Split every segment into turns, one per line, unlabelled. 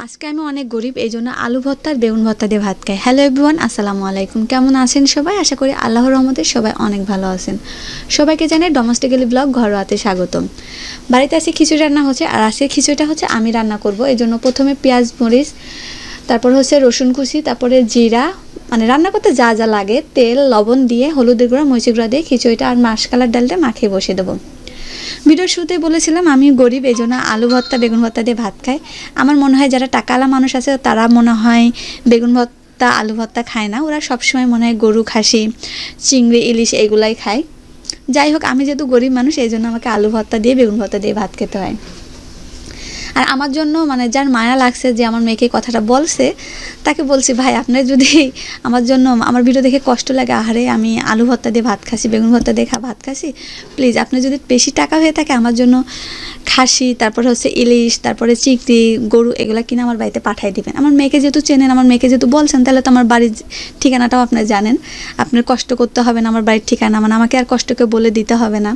আজকে আমি অনেক গরিব এই জন্য আলু ভর্তা আর বেগুন ভর্তা দিয়ে ভাত খাই। হ্যালো এভরিওয়ান আসসালামু আলাইকুম। কেমন আছেন সবাই? আশা করি আল্লাহর রহমতে সবাই অনেক ভালো আছেন। সবাইকে জানাই ডোমেস্টিক্যালি ব্লগ ঘরোয়াতে স্বাগতম। বাড়িতে আজকে খিচুড়ি রান্না হচ্ছে, আর আজকে খিচুড়িটা হচ্ছে আমি রান্না করব। এই জন্য প্রথমে পেঁয়াজ, মরিচ, তারপর হচ্ছে রসুন কুচি, তারপরে জিরা মানে রান্না করতে যা যা লাগে, তেল, লবণ দিয়ে হলুদের গুঁড়া, মরিচের গুঁড়া দিয়ে খিচুড়িটা আর মাসকালার ডালটা মাখিয়ে বসিয়ে দেবো। ভিডিওর শুরুতেই বলেছিলাম আমি গরিব, এই জন্য আলু ভর্তা, বেগুন ভর্তা দিয়ে ভাত খাই। আমার মনে হয় যারা টাকাওয়ালা মানুষ আছে, তারা মনে হয় বেগুন ভর্তা, আলু ভর্তা খায় না। ওরা সবসময় মনে হয় গরু, খাসি, চিংড়ি, ইলিশ এগুলাই খায়। যাই হোক, আমি যেহেতু গরিব মানুষ, এই জন্য আমাকে আলু ভর্তা দিয়ে, বেগুন ভর্তা দিয়ে ভাত খেতে হয়। আর আমার জন্য মানে যার মায়া লাগছে যে আমার মেয়েকে কথাটা বলছে, তাকে বলছি, ভাই আপনার যদি আমার জন্য, আমার ভিডিও দেখে কষ্ট লাগে, আহারে, আমি আলু ভর্তা দিয়ে ভাত খাসি, বেগুন ভর্তা দিয়ে ভাত খাসি প্লিজ আপনি যদি বেশি টাকা হয়ে থাকে, আমার জন্য খাসি, তারপরে হচ্ছে ইলিশ, তারপরে চিংড়ি, গরু, এগুলো কিনে আমার বাড়িতে পাঠিয়ে দিবেন। আমার মেয়েকে যেহেতু চেনেন, আমার মেয়েকে যেহেতু বলছেন, তাহলে তো আমার বাড়ির ঠিকানাটাও আপনি জানেন। আপনার কষ্ট করতে হবে না আমার বাড়ির ঠিকানা মানে আমাকে আর কষ্টকে বলে দিতে হবে না।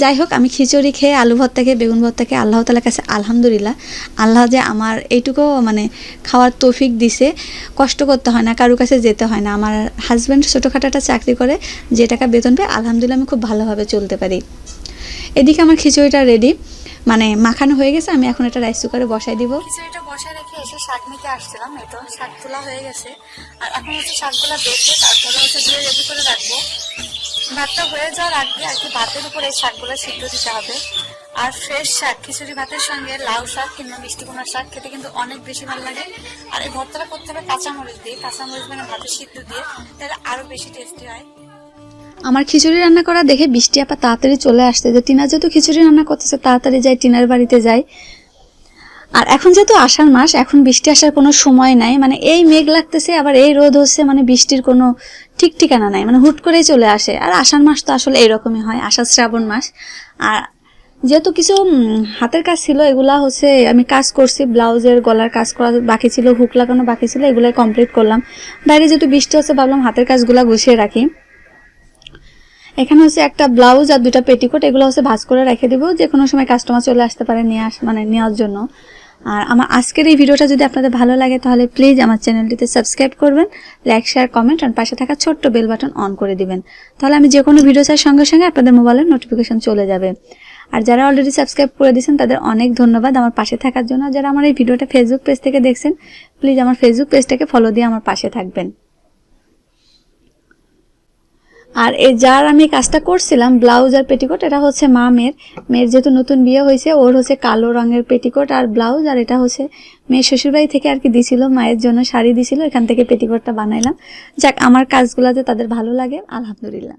যাই হোক, আমি খিচুড়ি খেয়ে আলু ভর্তা খেয়ে, বেগুন ভর্তা খেয়ে, আল্লাহ তালার কাছে আলহামদুলিল্লাহ। আল্লাহ যে আমার এইটুকু মানে খাওয়ার তৌফিক দিছে, কষ্ট করতে হয় না কারও কাছে যেতে হয় না। আমার হাজব্যান্ড ছোটোখাটো একটা চাকরি করে, যে টাকা বেতন পায়, আলহামদুলিল্লাহ আমি খুব ভালোভাবে চলতে পারি। এদিকে আমার খিচুড়িটা রেডি মানে মাখানো হয়ে গেছে, আমি এখন এটা রাইস কুকারে বসাই দিব।
খিচুড়িটা বসায় রেখে এসে শাক নিতে আসছিলাম এই তো শাক তোলা হয়ে গেছে। আর এখন হচ্ছে শাকগুলো বেছে, তারপরে হচ্ছে ধুয়ে রেডি করে রাখব। ভাতটা হয়ে যাওয়ার আগে আর কি ভাতের উপরে এই শাকগুলো সিদ্ধ দিতে হবে। আর ফ্রেশ শাক, খিচুড়ি ভাতের সঙ্গে লাউ শাক কিংবা মিষ্টি কুমড়া শাক খেতে কিন্তু অনেক বেশি ভালো লাগে। আর এই ভর্তাটা করতে হবে কাঁচামরিচ দিয়ে। কাঁচামরিচ মানে ভাতের সিদ্ধ দিয়ে, তাহলে আরও বেশি টেস্টি হয়।
আমার খিচুড়ি রান্না করা দেখে বৃষ্টি আপা তাড়াতাড়ি চলে আসছে যে টিনা যেহেতু খিচুড়ি রান্না করতেছে, তাড়াতাড়ি যাই, টিনার বাড়িতে যাই। আর এখন যেহেতু আষাঢ় মাস, এখন বৃষ্টি আসার কোনো সময় নাই। মানে এই মেঘ লাগতেছে, আবার এই রোদ হচ্ছে মানে বৃষ্টির কোনো ঠিক ঠিকানা নাই মানে হুট করেই চলে আসে। আর আষাঢ় মাস তো আসলে এরকমই হয়, আষাঢ় শ্রাবণ মাস। আর যেহেতু কিছু হাতের কাজ ছিল, এগুলা হচ্ছে আমি কাজ করছি, ব্লাউজের গলার কাজ করা বাকি ছিল, হুক লাগানো বাকি ছিল এগুলাই কমপ্লিট করলাম। বাইরে যেহেতু বৃষ্টি হচ্ছে, ভাবলাম হাতের কাজগুলা গুছিয়ে রাখি। এখানে হচ্ছে একটা ব্লাউজ আর দুটা পেটিকোট, এগুলো হচ্ছে ভাজ করে রেখে দিব যে কোনো সময় কাস্টমার চলে আসতে পারে নিয়ে আস মানে নেওয়ার জন্য। আর আমার আজকের এই ভিডিওটা যদি আপনাদের ভালো লাগে, তাহলে প্লিজ আমার চ্যানেলটিতে সাবস্ক্রাইব করবেন লাইক শেয়ার কমেন্ট আর পাশে থাকা ছোট্ট বেল বাটন অন করে দিবেন। তাহলে আমি যে কোনো ভিডিও চাই সঙ্গে সঙ্গে আপনাদের মোবাইলের নোটিফিকেশন চলে যাবে। আর যারা অলরেডি সাবস্ক্রাইব করে দিয়েছেন, তাদের অনেক ধন্যবাদ আমার পাশে থাকার জন্য। যারা আমার এই ভিডিওটা ফেসবুক পেজ থেকে দেখছেন প্লিজ আমার ফেসবুক পেজটাকে ফলো দিয়ে আমার পাশে থাকবেন। আর এই যার আমি কাজটা করছিলাম ব্লাউজ আর পেটিকোট এটা হচ্ছে মা মেয়ের। মেয়ের যেহেতু নতুন বিয়ে হয়েছে, ওর হচ্ছে কালো রঙের পেটিকোট আর ব্লাউজ আর এটা হচ্ছে মেয়ের শ্বশুরবাড়ি থেকে আর কি দিছিল, মায়ের জন্য শাড়ি দিছিল, এখান থেকে পেটিকোটটা বানাইলাম। যাক, আমার কাজগুলোতে তাদের ভালো লাগে, আলহামদুলিল্লাহ।